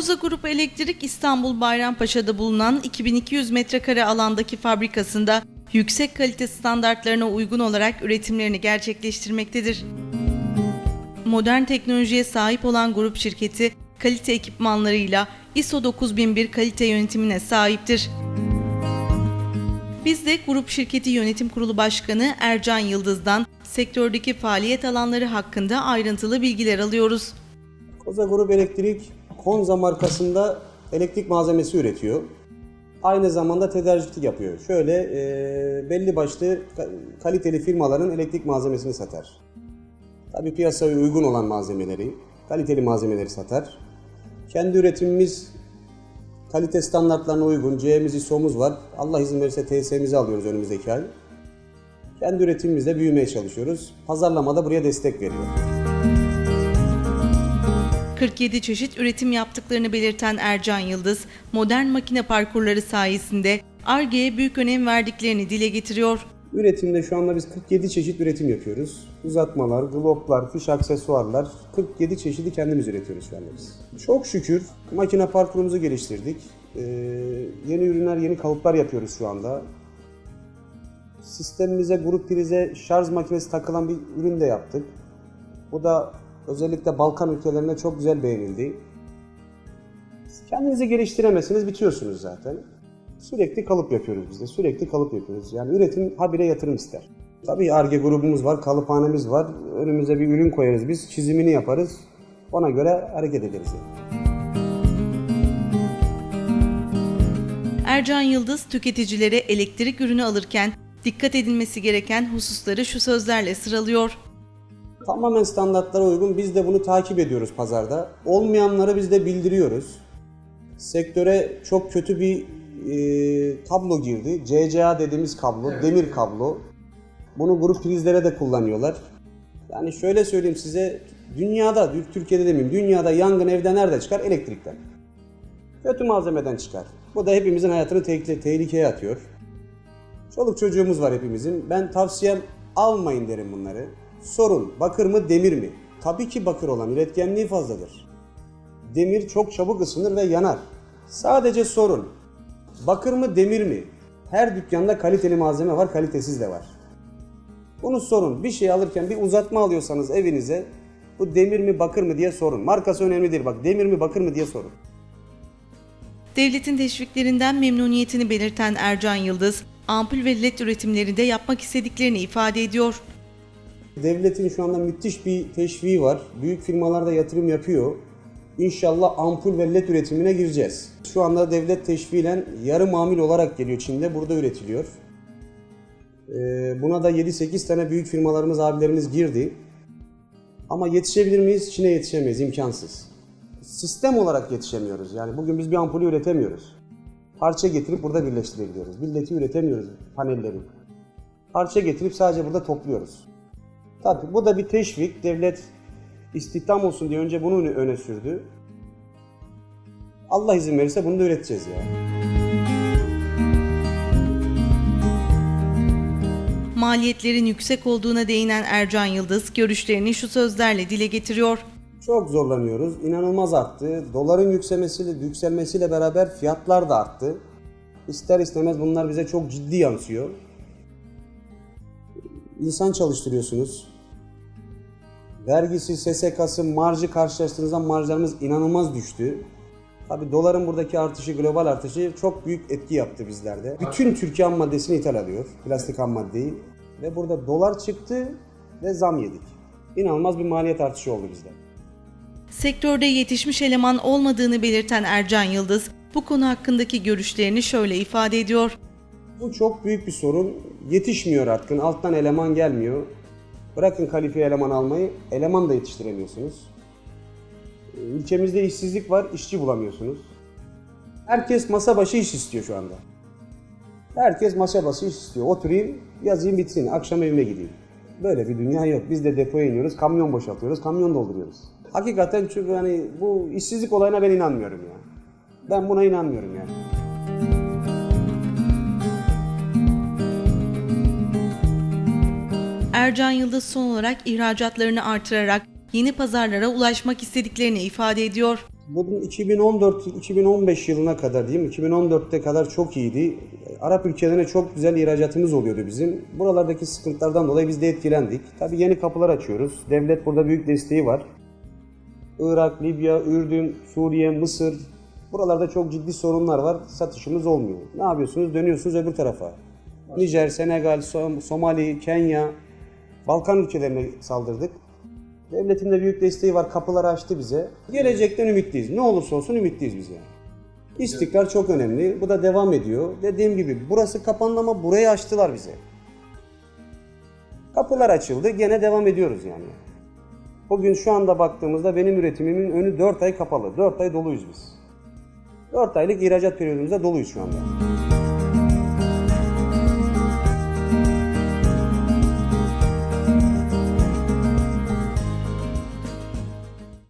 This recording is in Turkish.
Koza Grup Elektrik İstanbul Bayrampaşa'da bulunan 2200 metrekare alandaki fabrikasında yüksek kalite standartlarına uygun olarak üretimlerini gerçekleştirmektedir. Modern teknolojiye sahip olan grup şirketi kalite ekipmanlarıyla ISO 9001 kalite yönetimine sahiptir. Biz de grup şirketi yönetim kurulu başkanı Ercan Yıldız'dan sektördeki faaliyet alanları hakkında ayrıntılı bilgiler alıyoruz. Koza Grup Elektrik Konza markasında elektrik malzemesi üretiyor. Aynı zamanda tedarikçilik yapıyor. Şöyle e, belli başlı ka- kaliteli firmaların elektrik malzemesini satar. Tabii piyasaya uygun olan malzemeleri, kaliteli malzemeleri satar. Kendi üretimimiz kalite standartlarına uygun C'miz, ISO'muz var. Allah izin verirse TS'mizi alıyoruz önümüzdeki ay. Kendi üretimimizle büyümeye çalışıyoruz. Pazarlamada buraya destek veriyor. 47 çeşit üretim yaptıklarını belirten Ercan Yıldız, modern makine parkurları sayesinde ARGE'ye büyük önem verdiklerini dile getiriyor. Üretimde şu anda biz 47 çeşit üretim yapıyoruz. Uzatmalar, gloplar, fiş aksesuarlar 47 çeşidi kendimiz üretiyoruz şu anda biz. Çok şükür makine parkurumuzu geliştirdik. Ee, yeni ürünler, yeni kalıplar yapıyoruz şu anda. Sistemimize grup prize şarj makinesi takılan bir ürün de yaptık. Bu da özellikle Balkan ülkelerine çok güzel beğenildi. Kendinizi geliştiremezseniz bitiyorsunuz zaten. Sürekli kalıp yapıyoruz biz de. Sürekli kalıp yapıyoruz. Yani üretim habire yatırım ister. Tabii ARGE grubumuz var, kalıphanemiz var. Önümüze bir ürün koyarız biz, çizimini yaparız. Ona göre hareket ederiz. yani. Ercan Yıldız, tüketicilere elektrik ürünü alırken dikkat edilmesi gereken hususları şu sözlerle sıralıyor. Tamamen standartlara uygun. Biz de bunu takip ediyoruz pazarda. Olmayanları biz de bildiriyoruz. Sektöre çok kötü bir e, kablo girdi. CCA dediğimiz kablo, demir kablo. Bunu grup prizlere de kullanıyorlar. Yani şöyle söyleyeyim size, dünyada, Türkiye'de demeyeyim, dünyada yangın evde nerede çıkar? Elektrikten. Kötü malzemeden çıkar. Bu da hepimizin hayatını tehlike- tehlikeye atıyor. Çoluk çocuğumuz var hepimizin. Ben tavsiyem almayın derim bunları. Sorun bakır mı demir mi? Tabii ki bakır olan üretkenliği fazladır. Demir çok çabuk ısınır ve yanar. Sadece sorun bakır mı demir mi? Her dükkanda kaliteli malzeme var, kalitesiz de var. Bunu sorun. Bir şey alırken bir uzatma alıyorsanız evinize bu demir mi bakır mı diye sorun. Markası önemli değil bak demir mi bakır mı diye sorun. Devletin teşviklerinden memnuniyetini belirten Ercan Yıldız, ampul ve led üretimlerinde yapmak istediklerini ifade ediyor. Devletin şu anda müthiş bir teşviği var. Büyük firmalar da yatırım yapıyor. İnşallah ampul ve led üretimine gireceğiz. Şu anda devlet teşviğiyle yarı mamul olarak geliyor Çin'de. Burada üretiliyor. Ee, Buna da 7-8 tane büyük firmalarımız, abilerimiz girdi. Ama yetişebilir miyiz? Çin'e yetişemeyiz, imkansız. Sistem olarak yetişemiyoruz. Yani bugün biz bir ampulü üretemiyoruz. Parça getirip burada birleştirebiliyoruz. Milleti üretemiyoruz panelleri. Parça getirip sadece burada topluyoruz. Tabii bu da bir teşvik. Devlet istihdam olsun diye önce bunu öne sürdü. Allah izin verirse bunu da üreteceğiz ya. Maliyetlerin yüksek olduğuna değinen Ercan Yıldız, görüşlerini şu sözlerle dile getiriyor. Çok zorlanıyoruz. İnanılmaz arttı. Doların yükselmesiyle, yükselmesiyle beraber fiyatlar da arttı. İster istemez bunlar bize çok ciddi yansıyor. İnsan çalıştırıyorsunuz. Vergisi, SSK'sı, marjı karşılaştığınızda marjlarımız inanılmaz düştü. Tabi doların buradaki artışı, global artışı çok büyük etki yaptı bizlerde. Bütün Türkiye ham maddesini ithal alıyor, plastik ham maddeyi. Ve burada dolar çıktı ve zam yedik. İnanılmaz bir maliyet artışı oldu bizde. Sektörde yetişmiş eleman olmadığını belirten Ercan Yıldız, bu konu hakkındaki görüşlerini şöyle ifade ediyor. Bu çok büyük bir sorun. Yetişmiyor artık. Alttan eleman gelmiyor. Bırakın kalifiye eleman almayı, eleman da yetiştiremiyorsunuz. Ee, Ülkemizde işsizlik var, işçi bulamıyorsunuz. Herkes masa başı iş istiyor şu anda. Herkes masa başı iş istiyor. Oturayım, yazayım bitsin, akşam evime gideyim. Böyle bir dünya yok. Biz de depoya iniyoruz, kamyon boşaltıyoruz, kamyon dolduruyoruz. Hakikaten çünkü hani bu işsizlik olayına ben inanmıyorum ya. Ben buna inanmıyorum yani. Ercan Yıldız son olarak ihracatlarını artırarak yeni pazarlara ulaşmak istediklerini ifade ediyor. Bunun 2014-2015 yılına kadar diyeyim, 2014'te kadar çok iyiydi. Arap ülkelerine çok güzel ihracatımız oluyordu bizim. Buralardaki sıkıntılardan dolayı biz de etkilendik. Tabii yeni kapılar açıyoruz. Devlet burada büyük desteği var. Irak, Libya, Ürdün, Suriye, Mısır. Buralarda çok ciddi sorunlar var. Satışımız olmuyor. Ne yapıyorsunuz? Dönüyorsunuz öbür tarafa. Nijer, Senegal, Som- Somali, Kenya, Balkan ülkelerine saldırdık. Devletin de büyük desteği var. Kapıları açtı bize. Gelecekten ümitliyiz. Ne olursa olsun ümitliyiz biz yani. İstikrar çok önemli. Bu da devam ediyor. Dediğim gibi burası kapandı ama burayı açtılar bize. Kapılar açıldı. Gene devam ediyoruz yani. Bugün şu anda baktığımızda benim üretimimin önü 4 ay kapalı. 4 ay doluyuz biz. 4 aylık ihracat periyodumuzda doluyuz şu anda.